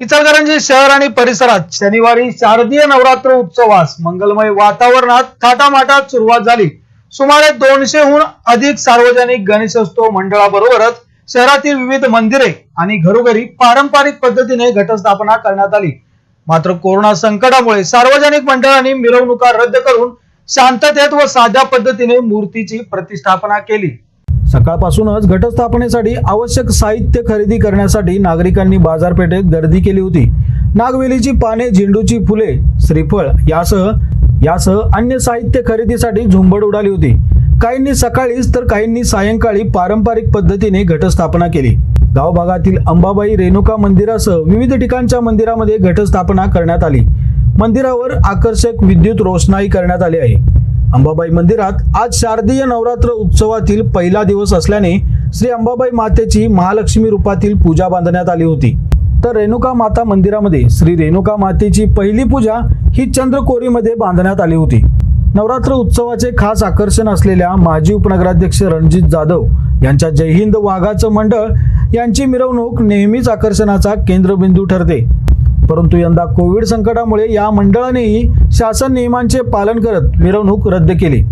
इचलकरंजी शहर आणि परिसरात शनिवारी शारदीय नवरात्र उत्सवास मंगलमय वातावरणात थाटामाटात सुरुवात झाली. सुमारे दोनशेहून अधिक सार्वजनिक गणेशोत्सव मंडळाबरोबरच शहरातील विविध मंदिरे आणि घरोघरी पारंपरिक पद्धतीने घटस्थापना करण्यात आली. मात्र कोरोना संकटामुळे सार्वजनिक मंडळांनी मिरवणुका रद्द करून शांततेत व साध्या पद्धतीने मूर्तीची प्रतिष्ठापना केली. सकाळपासूनच घटस्थापनेसाठी आवश्यक साहित्य खरेदी करण्यासाठी नागरिकांनी बाजारपेठेत गर्दी केली होती. नागवेलीची पाने झेंडूची फुले श्रीफळ यासह यासह अन्य साहित्य खरेदीसाठी झुंबड उडाली होती. काहींनी सकाळीच तर काहींनी सायंकाळी पारंपरिक पद्धतीने घटस्थापना केली. गावभागातील अंबाबाई रेणुका मंदिरासह विविध ठिकाणच्या मंदिरामध्ये घटस्थापना करण्यात आली. मंदिरावर आकर्षक विद्युत रोषणाई करण्यात आली आहे. अंबाबाई मंदिरात आज शारदीय नवरात्र उत्सवातील पहिला दिवस असल्याने श्री अंबाबाई मातेची महालक्ष्मी रूपातील पूजा बांधण्यात आली होती. तर रेणुका माता मंदिरामध्ये श्री रेणुका मातेची पहिली पूजा ही चंद्रकोरीमध्ये बांधण्यात आली होती. नवरात्र उत्सवाचे खास आकर्षण असलेल्या माजी उपनगराध्यक्ष रणजित जाधव यांच्या जय हिंद वाघाचं मंडळ यांची मिरवणूक नेहमीच आकर्षणाचा केंद्रबिंदू ठरते. परंतु यंदा कोविड संकटामुळे या मंडळानेही शासन नियमांचे पालन करत मिरवणूक रद्द केली.